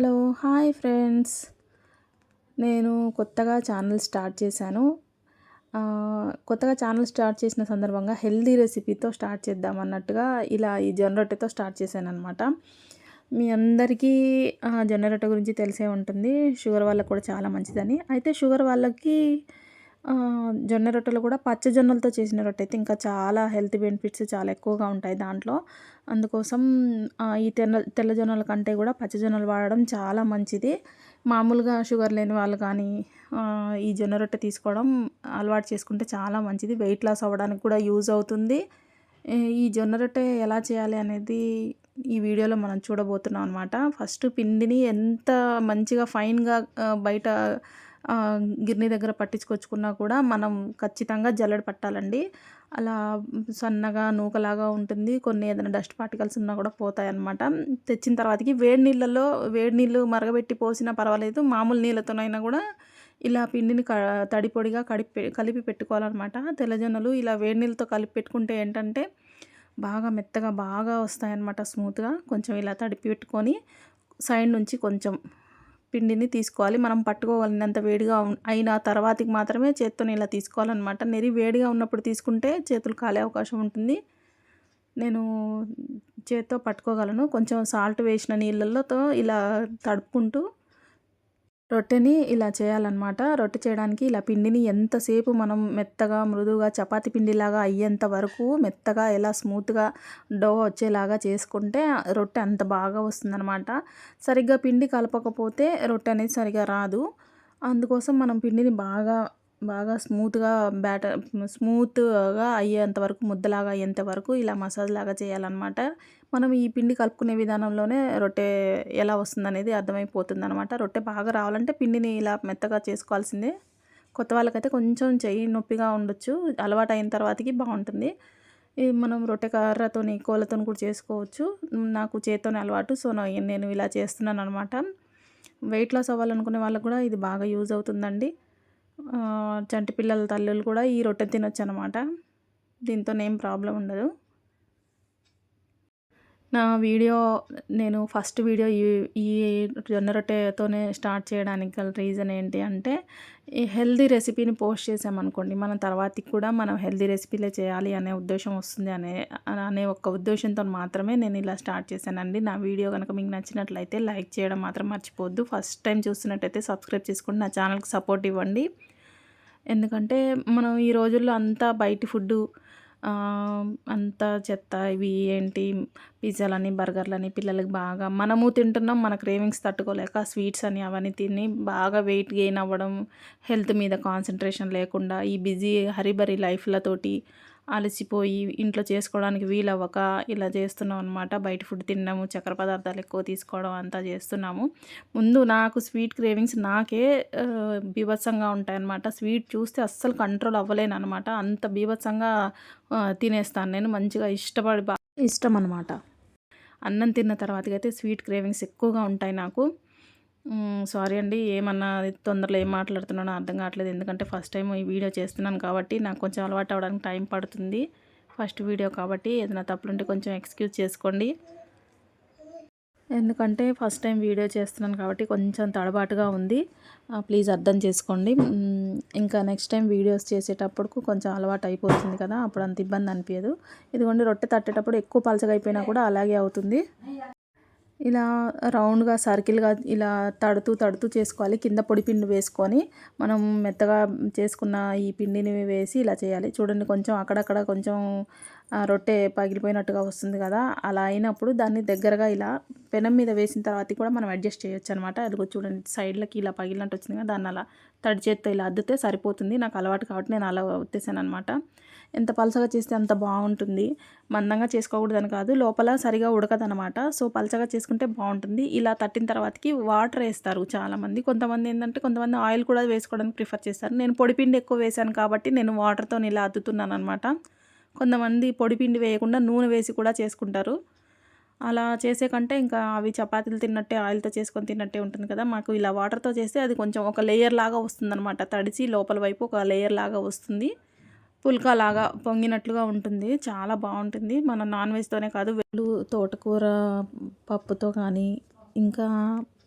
Hello hi friends. నేను కొత్తగా channel start చేశాను. కొత్తగా ఛానల్ స్టార్ట్ చేసిన సందర్భంగా హెల్దీ రెసిపీతో స్టార్ట్ చేద్దాం అన్నట్టుగా ఇలా ఈ జొన్న స్టార్ట్ చేశాను అనమాట మీ అందరికీ ఆ, గురించి తెలిసే ఉంటుంది. షుగర్ వాళ్ళకి కూడా చాలా మంచిదని. అయితే షుగర్ వాళ్ళకి జొన్న రొట్టెలు కూడా పచ్చ జొన్నలతో చేసిన రొట్టె అయితే ఇంకా చాలా హెల్త్ బెనిఫిట్స్ చాలా ఎక్కువగా ఉంటాయి దాంట్లో. అందుకోసం ఈ తెల్ల తెల్ల జొన్నల కంటే కూడా పచ్చ జొన్నలు వాడడం చాలా మంచిది. మామూలుగా షుగర్ లేని వాళ్ళు కానీ ఈ జొన్న రొట్టె తీసుకోవడం అలవాటు చేసుకుంటే చాలా మంచిది. వెయిట్ లాస్ అవ్వడానికి కూడా యూజ్ అవుతుంది. ఈ జొన్న రొట్టె ఎలా చేయాలి అనేది ఈ వీడియోలో మనం చూడబోతున్నాం అనమాట ఫస్ట్ పిండిని ఎంత మంచిగా ఫైన్గా బయట గిర్నీ దగ్గర పట్టించుకొచ్చుకున్నా కూడా మనం ఖచ్చితంగా జల్లెడ పట్టాలండి. అలా సన్నగా నూకలాగా ఉంటుంది. కొన్ని ఏదైనా డస్ట్ పార్టికల్స్ ఉన్నా కూడా పోతాయి అన్నమాట తెచ్చిన తర్వాతకి వేడి నీళ్ళల్లో వేడి నీళ్ళు మరగబెట్టి పోసినా పర్వాలేదు. మామూలు నీళ్ళతోనైనా కూడా ఇలా పిండిని క తడిపొడిగా కడిపి కలిపి పెట్టుకోవాలన్నమాట. తెల్లజొన్నలు ఇలా వేడి నీళ్ళతో కలిపి పెట్టుకుంటే ఏంటంటే బాగా మెత్తగా బాగా వస్తాయన్నమాట స్మూత్గా. కొంచెం ఇలా తడిపి పెట్టుకొని సైడ్ నుంచి కొంచెం పిండిని తీసుకోవాలి. మనం పట్టుకోగలిగినంత వేడిగా అయిన తర్వాతకి మాత్రమే చేత్తోని ఇలా తీసుకోవాలన్నమాట. నెరి వేడిగా ఉన్నప్పుడు తీసుకుంటే చేతులు కాలే అవకాశం ఉంటుంది. నేను చేత్తో పట్టుకోగలను. కొంచెం సాల్ట్ వేసిన నీళ్ళతో ఇలా తడుపుకుంటూ రొట్టెని ఇలా చేయాలన్నమాట. రొట్టె చేయడానికి ఇలా పిండిని ఎంతసేపు మనం మెత్తగా మృదువుగా చపాతి పిండిలాగా అయ్యేంత వరకు మెత్తగా ఎలా స్మూత్గా డో వచ్చేలాగా చేసుకుంటే రొట్టె అంత బాగా వస్తుందన్నమాట. సరిగ్గా పిండి కలపకపోతే రొట్టె అనేది సరిగా రాదు. అందుకోసం మనం పిండిని బాగా బాగా స్మూత్గా బ్యాటర్ స్మూత్గా అయ్యేంత వరకు ముద్దలాగా అయ్యేంత వరకు ఇలా మసాజ్ లాగా చేయాలన్నమాట. మనం ఈ పిండి కలుపుకునే విధానంలోనే రొట్టె ఎలా వస్తుందనేది అర్థమైపోతుంది అనమాట రొట్టె బాగా రావాలంటే పిండిని ఇలా మెత్తగా చేసుకోవాల్సిందే. కొత్త వాళ్ళకైతే కొంచెం చెయ్యి నొప్పిగా ఉండొచ్చు అలవాటు అయిన తర్వాతకి బాగుంటుంది. ఇది మనం రొట్టె కర్రతోని కోళ్ళతోని కూడా చేసుకోవచ్చు. నాకు చేత్తోనే అలవాటు సో నేను ఇలా చేస్తున్నాను అనమాట వెయిట్ లాస్ అవ్వాలనుకునే వాళ్ళకు కూడా ఇది బాగా యూజ్ అవుతుందండి. చంటి పిల్లల తల్లులు కూడా ఈ రొట్టె తినొచ్చు అనమాట దీంతో ఏం ప్రాబ్లం ఉండదు. నా వీడియో నేను ఫస్ట్ వీడియో ఈ ఈ జొన్న రొట్టెతోనే స్టార్ట్ చేయడానికి గల రీజన్ ఏంటి అంటే ఈ హెల్దీ రెసిపీని పోస్ట్ చేసామనుకోండి మనం తర్వాతకి కూడా మనం హెల్దీ రెసిపీలే చేయాలి అనే ఉద్దేశం వస్తుంది అనే అనే ఒక ఉద్దేశంతో మాత్రమే నేను ఇలా స్టార్ట్ చేశానండి. నా వీడియో కనుక మీకు నచ్చినట్లయితే లైక్ చేయడం మాత్రం మర్చిపోవద్దు. ఫస్ట్ టైం చూస్తున్నట్టయితే సబ్స్క్రైబ్ చేసుకుని నా ఛానల్కి సపోర్ట్ ఇవ్వండి. ఎందుకంటే మనం ఈ రోజుల్లో అంతా బయటి ఫుడ్డు అంతా చెత్త ఇవి ఏంటి? పిజ్జాలని బర్గర్లని పిల్లలకి బాగా మనము తింటున్నాం మన క్రేవింగ్స్ తట్టుకోలేక స్వీట్స్ అని అవన్నీ తిని బాగా వెయిట్ గెయిన్ అవ్వడం హెల్త్ మీద కాన్సన్ట్రేషన్ లేకుండా ఈ బిజీ హరిబరి లైఫ్లతోటి అలసిపోయి ఇంట్లో చేసుకోవడానికి వీలవ్వక ఇలా చేస్తున్నాం అనమాట బయట ఫుడ్ తినడము చక్కెర పదార్థాలు ఎక్కువ తీసుకోవడం అంతా చేస్తున్నాము. ముందు నాకు స్వీట్ క్రేవింగ్స్ నాకే బీభత్సంగా ఉంటాయన్నమాట. స్వీట్ చూస్తే అస్సలు కంట్రోల్ అవ్వలేను అనమాట అంత బీభత్సంగా తినేస్తాను నేను. మంచిగా ఇష్టపడి ఇష్టం అనమాట అన్నం తిన్న తర్వాతకైతే అయితే స్వీట్ క్రేవింగ్స్ ఎక్కువగా ఉంటాయి నాకు. సారీ అండి ఏమన్నా తొందరలో ఏం మాట్లాడుతున్నానో అర్థం కావట్లేదు. ఎందుకంటే ఫస్ట్ టైం ఈ వీడియో చేస్తున్నాను కాబట్టి నాకు కొంచెం అలవాటు అవ్వడానికి టైం పడుతుంది. ఫస్ట్ వీడియో కాబట్టి ఏదైనా తప్పులుంటే కొంచెం ఎక్స్క్యూజ్ చేసుకోండి. ఎందుకంటే ఫస్ట్ టైం వీడియో చేస్తున్నాను కాబట్టి కొంచెం తడబాటుగా ఉంది. ఆ, ప్లీజ్ అర్థం చేసుకోండి. ఇంకా నెక్స్ట్ టైం వీడియోస్ చేసేటప్పుడు కొంచెం అలవాటు అయిపోతుంది కదా అప్పుడు అంత ఇబ్బంది అనిపించదు ఇదిగోండి రొట్టె తట్టేటప్పుడు ఎక్కువ పలచగా అయిపోయినా కూడా అలాగే అవుతుంది. ఇలా రౌండ్గా సర్కిల్గా ఇలా తడుతూ తడుతూ చేసుకోవాలి. కింద పొడి పిండి వేసుకొని మనం మెత్తగా చేసుకున్న ఈ పిండిని వేసి ఇలా చేయాలి. చూడండి కొంచెం అక్కడక్కడ కొంచెం రొట్టె పగిలిపోయినట్టుగా వస్తుంది కదా. అలా అయినప్పుడు దాన్ని దగ్గరగా ఇలా పెనం మీద వేసిన తర్వాత కూడా మనం అడ్జస్ట్ చేయొచ్చు అనమాట అదిగో చూడండి సైడ్లకి ఇలా పగిలినట్టు వచ్చింది కదా దాన్ని అలా తడి చేత్తో ఇలా అద్దితే సరిపోతుంది. నాకు అలవాటు కాబట్టి నేను అలా వచ్చేసాను అనమాట ఎంత పలసగా చేస్తే అంత బాగుంటుంది. మందంగా చేసుకోకూడదని కాదు లోపల సరిగా ఉడకదనమాట సో పలచగా చేసుకుంటే బాగుంటుంది. ఇలా తట్టిన తర్వాతకి వాటర్ వేస్తారు చాలామంది. కొంతమంది ఏంటంటే కొంతమంది ఆయిల్ కూడా వేసుకోవడానికి ప్రిఫర్ చేస్తారు. నేను పొడిపిండి ఎక్కువ వేశాను కాబట్టి నేను వాటర్తో ఇలా అద్దుతున్నాను అనమాట కొంతమంది పొడిపిండి వేయకుండా నూనె వేసి కూడా చేసుకుంటారు. అలా చేసే కంటే ఇంకా అవి చపాతీలు తిన్నట్టే ఆయిల్తో చేసుకొని తిన్నట్టే ఉంటుంది కదా. మాకు ఇలా వాటర్తో చేస్తే అది కొంచెం ఒక లేయర్ లాగా వస్తుందన్నమాట. తడిచి లోపల వైపు ఒక లేయర్ లాగా వస్తుంది. పుల్కా లాగా పొంగినట్లుగా ఉంటుంది. చాలా బాగుంటుంది. మన నాన్ వెజ్తోనే కాదు వెళ్ళు తోటకూర పప్పుతో కానీ ఇంకా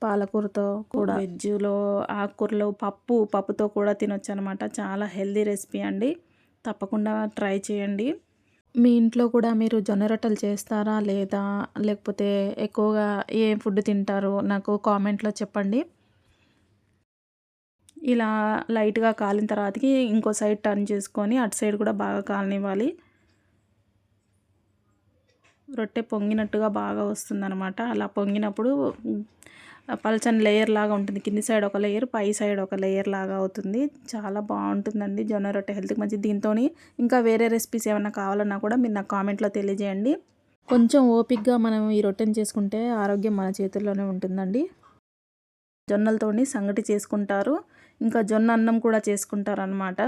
పాలకూరతో కూడా. వెజ్లో ఆకుకూరలు పప్పు పప్పుతో కూడా తినొచ్చు అనమాట చాలా హెల్దీ రెసిపీ అండి. తప్పకుండా ట్రై చేయండి. మీ ఇంట్లో కూడా మీరు జొన్న రొట్టెలు చేస్తారా లేదా? లేకపోతే ఎక్కువగా ఏ ఫుడ్ తింటారో? నాకు కామెంట్లో చెప్పండి. ఇలా లైట్గా కాలిన తర్వాతకి ఇంకో సైడ్ టర్న్ చేసుకొని అటు సైడ్ కూడా బాగా కాలనివ్వాలి. రొట్టె పొంగినట్టుగా బాగా వస్తుందనమాట అలా పొంగినప్పుడు పల్చని లేయర్ లాగా ఉంటుంది. కింది సైడ్ ఒక లేయర్ పై సైడ్ ఒక లేయర్ లాగా అవుతుంది. చాలా బాగుంటుందండి జొన్న రొట్టె హెల్త్కి మంచిది. దీంతో ఇంకా వేరే రెసిపీస్ ఏమైనా కావాలన్నా కూడా మీరు నాకు కామెంట్లో తెలియజేయండి. కొంచెం ఓపిక్గా మనం ఈ రొట్టెని చేసుకుంటే ఆరోగ్యం మన చేతుల్లోనే ఉంటుందండి. జొన్నలతోని సంగటి చేసుకుంటారు. ఇంకా జొన్న అన్నం కూడా చేసుకుంటారు అనమాట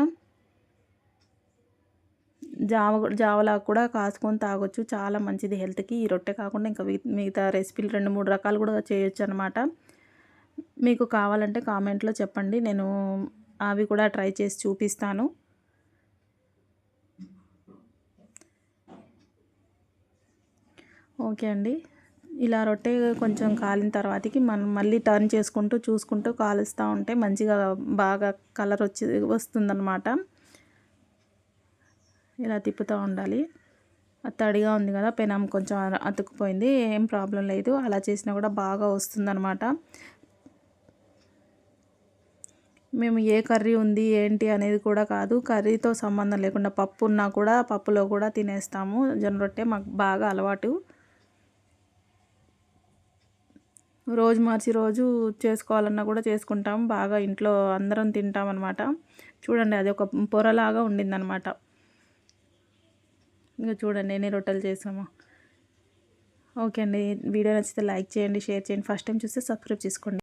జావ జావలా కూడా కాసుకొని తాగొచ్చు. చాలా మంచిది హెల్త్కి. ఈ రొట్టె కాకుండా ఇంకా మిగతా రెసిపీలు రెండు మూడు రకాలు కూడా చేయొచ్చు అనమాట మీకు కావాలంటే కామెంట్లో చెప్పండి. నేను అవి కూడా ట్రై చేసి చూపిస్తాను. ఓకే అండి. ఇలా రొట్టె కొంచెం కాలిన తర్వాతకి మనం మళ్ళీ టర్న్ చేసుకుంటూ చూసుకుంటూ కాలుస్తూ ఉంటే మంచిగా బాగా కలర్ వచ్చి వస్తుందన్నమాట. ఇలా తిప్పుతూ ఉండాలి. తడిగా ఉంది కదా పెనం కొంచెం అతుక్కుపోయింది. ఏం ప్రాబ్లం లేదు. అలా చేసినా కూడా బాగా వస్తుందన్నమాట. మేము ఏ కర్రీ ఉంది ఏంటి అనేది కూడా కాదు. కర్రీతో సంబంధం లేకుండా పప్పు ఉన్నా కూడా పప్పులో కూడా తినేస్తాము. జొన్న రొట్టె మాకు బాగా అలవాటు. రోజు మార్చి రోజు చేసుకోవాలన్నా కూడా చేసుకుంటాం. బాగా ఇంట్లో అందరం తింటాం అనమాట చూడండి అది ఒక పొరలాగా ఉండిందనమాట ఇంకా చూడండి ఎన్ని రొట్టెలు చేసాము. ఓకే అండి వీడియో నచ్చితే లైక్ చేయండి షేర్ చేయండి. ఫస్ట్ టైం చూస్తే సబ్స్క్రైబ్ చేసుకోండి.